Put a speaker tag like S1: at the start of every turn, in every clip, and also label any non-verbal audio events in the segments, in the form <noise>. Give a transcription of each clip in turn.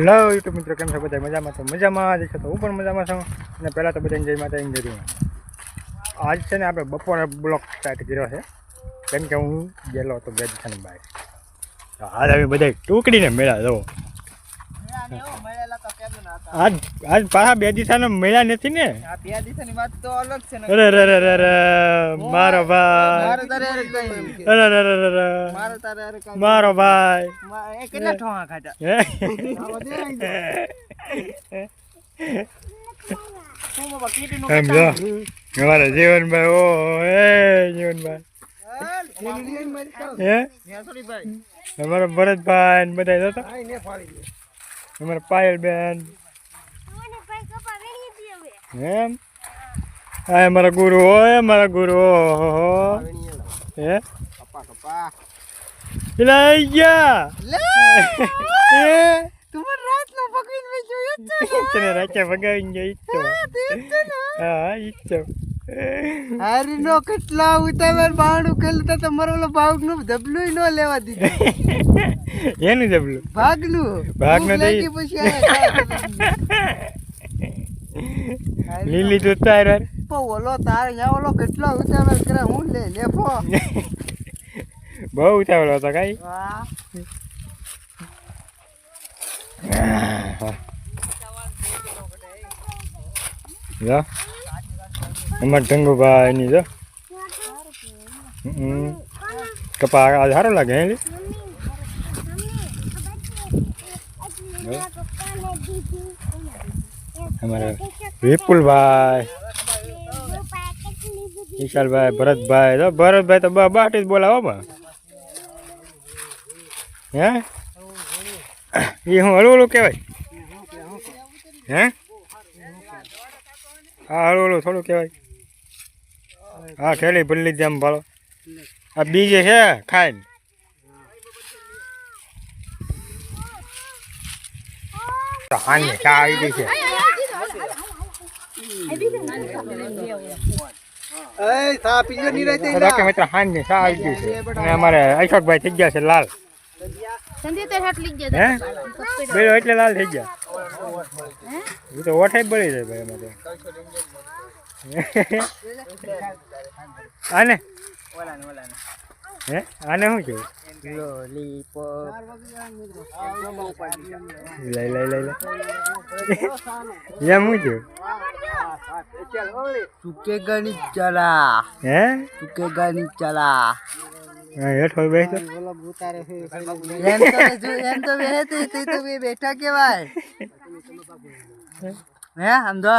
S1: Hello YouTube મિત્રો, કેમ છો બધા? મજામાં તો મજામાં જ છે તો હું પણ મજામાં છું. અને પહેલાં તો બધાને જય માતા જરૂર જય આજ છે ને આપણે બપોરે બ્લોક સ્ટાર્ટ કર્યો છે. કેમ કે હું ગયેલો હતો બેદખાની બાય તો આજ અમે બધા ટુકડીને મેળા, જો. આજ આજ પાછા બે દિશાનો મળ્યા નથી ને?
S2: આ બે દિવસની વાત તો અલગ છે ને.
S1: અરે રે રે રે રે મારો ભાઈ.
S2: મારે તારે હારે કઈ.
S1: અરે રે રે રે રે
S2: મારે તારે હારે કઈ
S1: મારો ભાઈ.
S2: એ કેટલા ઠોહા ખાધા?
S1: હે?
S2: હું બાબા કીટીનું
S1: એમ જો અમારા જીવનભાઈ ઓ હે જીવનભાઈ. હે? અમારા ભરતભાઈ ને બધા જતા? અમારા પાયલ બેન એમ? આ મારા ગુરુ હોય મારા ગુરુ ઓહો હે
S2: કપા કપા.
S1: પેલા આઈ ગયા. હે?
S2: તું મને રાતનો પકડીને વેચ્યો એ જ છે
S1: તને રાચા ભગાવીને ઈચ્છો
S2: તે. જ ને.
S1: હા ઈચ્છો
S2: હારીનો કેટલા ઉતાવળ બાણું ખેલતા તો મારો ઓલો ભાગનું ધબલું ન લેવા દીધું. <laughs>
S1: એનું ધબલું
S2: ભાગલું
S1: ભાગનું
S2: ભૂખ પછી. <laughs>
S1: લીલી તો તાર
S2: ઓલો તારે યા ઓલો કેટલો ઉતાવળ કરે હું લે લેફો <laughs>
S1: બહુ ઉતાવળ હતો કાંઈ. જો. અમાર ટંગુભાઈ ની જો કપા આ સારો લાગે હે લી? અમારા વિપુલભાઈ. વિશાલભાઈ, ભરતભાઈ. તો ભરતભાઈ તો બાટી જ બોલાવો બા. હે? એ હું હળવું હળવું કહેવાય? હે? હા હળવું હળવું થોડું કહેવાય. હા, ઠેલી ભરી લીધી આમ ભાલો આ બીજે છે ખાઈને હાને ચા આવી ગઈ છે.
S2: ની
S1: રોકે મિત્ર હાને ચા આવી ગઈ છે. અને અમારે અશોકભાઈ થઈ ગયા છે લાલ. બેડો એટલે લાલ થઈ ગયા. એ તો ઓઠાઈ બળી જાય ભાઈ અમારે. આને? હે? આને શું છે
S2: લોલીપોપ
S1: લઈ લઈ લઈ લઈ. એમ શું છે
S2: ચૂકેગા ની ચલા.
S1: હે?
S2: ચૂકેગા ચલા.
S1: હા, હેઠો બેસતો
S2: એમ તો એમ તો બેહતે તે તો બે બેઠા કેવાય. હે સમજો?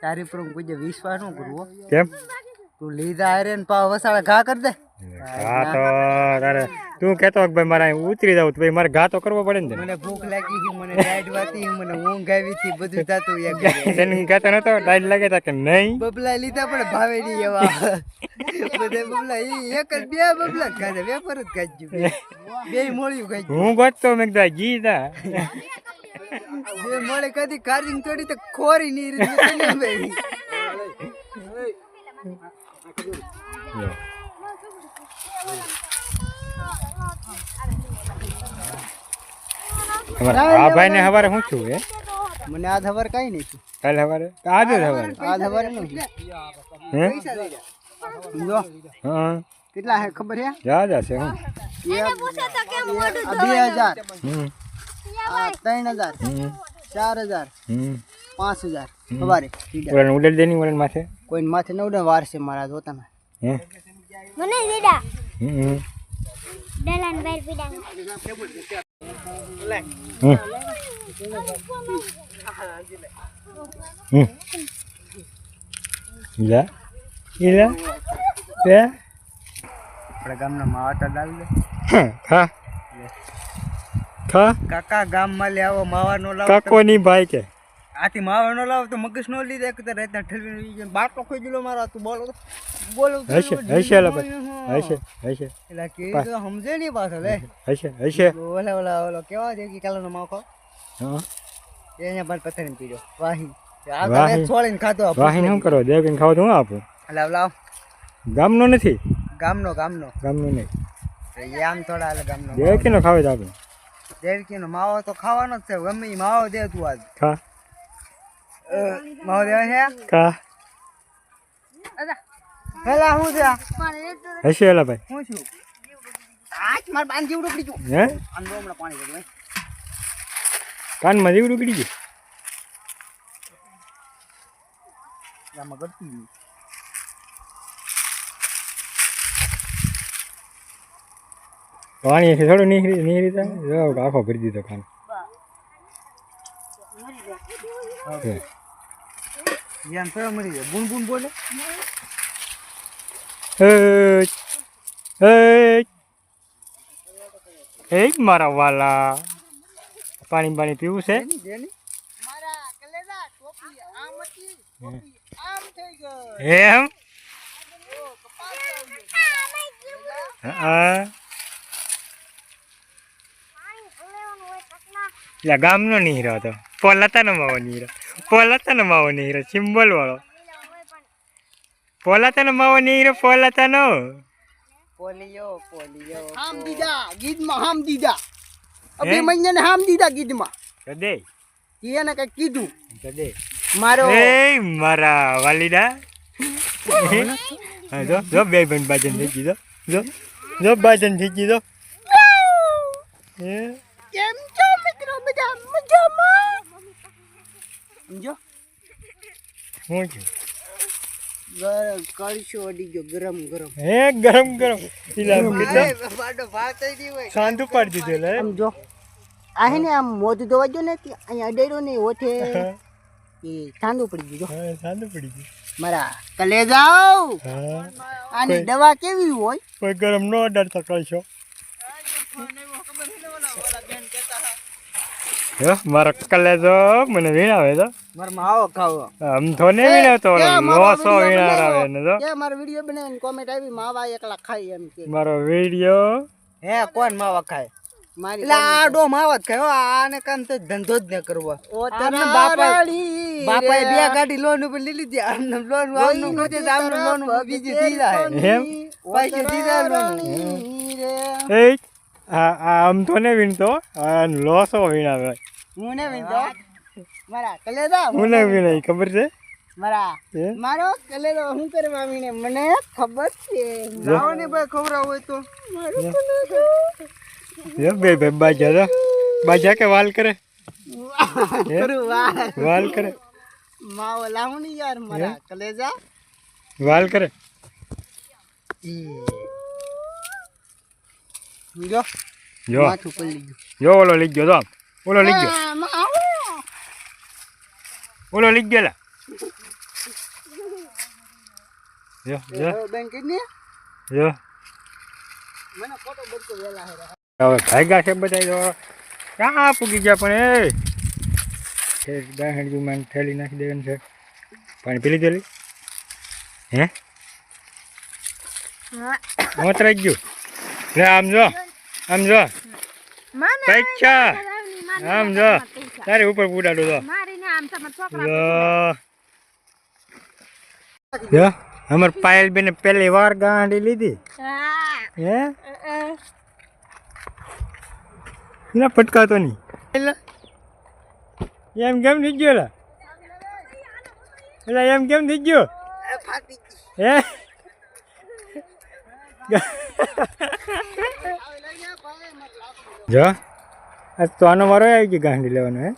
S2: તારી પર કોઈ વિશ્વાસ ન કરવો
S1: કેમ?
S2: તું લીધા હારે પાવ વસાડા ઘા કરી દે.
S1: ઘા તો તારે તું કહેતો કે ભાઈ મારે અહીં ઉતરી જાવ તો ભાઈ મારે ઘા તો કરવો પડે ને
S2: મને ભૂખ લાગી હતી મને ડાઈટ વાતી મને ઊંઘ આવી હતી બધું થતું યાર
S1: તને કહેતો નતો ડાઈટ લાગે તા કે નહીં
S2: બબલા લીધા પણ ભાવે નહીં એવા બધે બબલા ઈ એક જ બે બબલા ખાધા વેપાર જ ખાધ્યું બે મોળ્યું ખાધ્યું
S1: હું ગોતતો મેં કીધું ગીતા
S2: બે મોળે કદી કાર્જિંગ તોડી તો ખોરી નહીં રહી ભાઈ
S1: આ ભાઈ ને હવારે શું છું હે
S2: મને આ ખબર કઈ નહીં છે
S1: કાલે હવારે આજે જ હવારે
S2: આ ખબર નહીં
S1: હે
S2: જો
S1: હા
S2: કેટલા હે ખબર હે
S1: જા જા છે હું
S2: આ બે હજાર
S1: હમ
S2: આ ત્રણ હજાર
S1: હમ
S2: ચાર હજાર
S1: હમ
S2: પાંચ હજાર ખબર
S1: ઓલાને ઉડાડી દેની ઓલાને માથે
S2: કોઈ માથે નવડે વાર છે મારા જોતાના
S1: હે
S3: મને દીડા
S1: હમ
S3: ડલાન બેર પીડા
S1: હમ હમ ઈલા ઈલા બે
S2: આપણે ગામના માવાટા લાવી દે
S1: ખા ખા
S2: કાકા ગામમાં લે આવો માવા નો લાવો
S1: કાકો ની ભાઈ કે
S2: આથી માવા નો લાવો તો મગજ નો લીધે. કે રાતના ઠલવીને ઈ ગયો. બાટલો ખોઈ ગયો મારો તું બોલો બોલો
S1: હશે હશે લે હશે હશે.
S2: એટલે કે તો સમજે નહીં પાછો લે.
S1: હશે હશે.
S2: ઓલા ઓલા ઓલો કેવા છે કે કાલનો માખો
S1: હા.
S2: એ અહીંયા બાર પથરીને પીજો વાહી. આ છોડીને ખાતો આપ
S1: વાહી શું કરો દેવીને ખાવ તો હું આપું?
S2: લાવ લાવ
S1: ગામનો નથી?
S2: ગામનો ગામનો.
S1: ગામનો નહીં.
S2: આમ થોડા હાલે ગામનો
S1: દેવકીનો ખાવે તો આપું.
S2: દેવકીનો માવો તો ખાવાનો જ છે. ગમે માવો દે તું આજ.
S1: ખા.
S2: દેવા છે?
S1: ખા
S2: હેલા હું છે?
S1: હશે હેલા ભાઈ.
S2: હું છું. આજ માર બાન જીવડું પડી ગયું.
S1: હે?
S2: અંદર હમણાં પાણી પડ્યું
S1: કાનમાં જીવડું પડી ગયું?
S2: આમાં ગળતી ગયું.
S1: પાણી થોડું નીકળી નીકળી જાય આખો ભરી દીધો કાન હે.
S2: તો મરી જાય? બુન બુન બોલે?
S1: હે હે હે મારા વાલા. પાણી પાણી પીવું છે?
S2: જેની જેની? મારા કલેજા ટોપી આમ હતી ટોપી આમ થઈ ગઈ.
S1: એમ? એટલે ગામનો નીરો હતો. પોલાતાનો માવો નીરો પોલાતાનો માવો નીરો સિમ્બોલ વાળો પોલાતાનો માવો નીરો પોલાતાનો
S2: પોલિયો પોલિયો
S4: હામ દીદા ગીતમાં હામ દીદા
S1: હે?
S4: અભિમન્યુને હામ દીદા ગીતમાં
S1: કદે
S4: એને કઈ કીધું
S1: કદે
S4: મારો
S1: એ મારા વાલીડા હા જો જો બે ભાઈ બાજન થઈ ગઈ જો જો બાજન થઈ જો
S4: કેમ છો મિત્રો બધા મજામાં સમજો?
S1: શું છે.
S4: કળશો અડી ગયો ગરમ ગરમ.
S1: હે ગરમ ગરમ. શાંત પાડી દીધો
S4: સમજો આ હે ને આમ મોઢું ધોવા જો ને અહીંયા અડાડ્યો ને ઓઠે. એ ચાંદુ પડી ગયું જો
S1: પડી ગઈ
S4: મારા કલે જાઓ.
S1: હા.
S4: આની દવા કેવી હોય?
S1: કોઈ ગરમ નો ડરતા કહીશો મારા મને વીણાવે તો.
S2: માર માવો ખાવો.
S1: આમ તો ને વીણાવતો
S4: મારો
S1: લોસો
S4: વીડિયો
S1: વીણાવે ને તો.
S4: કે મારો વીડિયો બનાવીને કોમેન્ટ આવી માવા એકલા ખાઈ એમ કે.
S1: મારો વીડિયો?
S2: હે કોણ માવા ખાય?
S4: મારી
S2: એટલે માવા જ ખાય હો, આને કામ તો ધંધો જ ન કરવો.
S4: ઓ
S2: બાપા બાપાએ બે ગાડી લોન ઉપર લઈ લીધી આમને લોન આમનું કીધું આમનું લોન બીજી દી જાય.
S1: એમ?
S2: પૈસા દીધા લોન.
S1: એ આ આ આમ તો ને વિનતો લોસો વીણાવે
S4: હું ને વિનતો મારા કલેદો
S1: હું ને વીણાય ખબર છે?
S4: મારા મારો કલેદો હું કરવા આવીને મને ખબર છે.
S2: ને ભાઈ ખબર હોય તો.
S4: મારો કલેદો.
S1: એ બે બે બાજા તો બાજા કે વાલ કરે. વાલ કરે
S4: માવો લાવું ને યાર મારા કલેજા.
S1: વાલ કરે?
S4: જો
S1: જો
S4: માથું પડી ગયું
S1: જો ઓલો લઈ ગયો તો આમ. ઓલો લઈ ગયો
S4: આ, માવો.
S1: ઓલો લઈ ગયો લા. જો જો
S4: હવે બેન કીધી ને,
S1: જો
S4: મને ફોટો બદકો વેલા હે
S1: હવે ભાગ્યા છે બધા જો ક્યાં પૂગી ગયા પણ એ દાહણજી માં થેલી નાખી દેવાની છે પાણી પી લીધેલી હે મોતરાઈ ગયું લે આમ જો આમ જો પૈસા આમ જો તારી ઉપર ઉડાડો તો. જો અમાર પાયલ બેને પહેલી વાર ગાંડી લીધી. હે. ના ફટકાતો નહીં. એમ કેમ થઈ ગયો એટલે એમ કેમ થઈ ગયો. હે? જો. આજ તો આનો મારો આવી ગયો ગાંડી લેવાનો હે?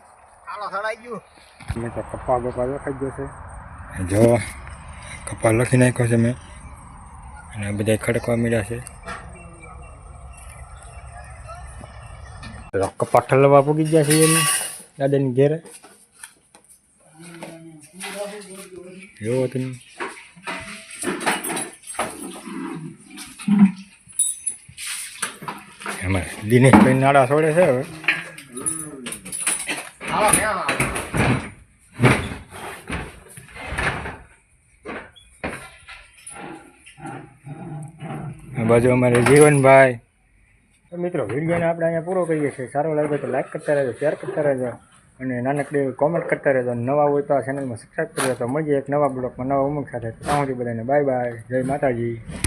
S1: મેં તો કપા બપ્પા લખાઈ ગયો છે. જો કપ્પા લખી નાખ્યો છે મેં. અને આ બધા ખડકવા મળ્યા છે. કપ્પા કપા ઠલવા પૂગી ગયા છે એને દાદાની ઘેરે. એવું હતું એમાં દિનેશભાઈ નાડા છોડે છે હવે. બાજુ અમારે જીવનભાઈ. મિત્રો, વિડીયોને આપણે અહીંયા પૂરો કરીએ છીએ. સારો લાગે તો લાઈક કરતા રહેજો શેર કરતા રહેજો. અને નાનકડી કોમેન્ટ કરતા રહેજો. નવા હોય તો આ ચેનલમાં સબસ્ક્રાઈબ કરી તો મળીએ એક નવા બ્લોગમાં નવા ઉમંગ સાથે. ત્યાં સુધી બધાને બાય બાય જય માતાજી.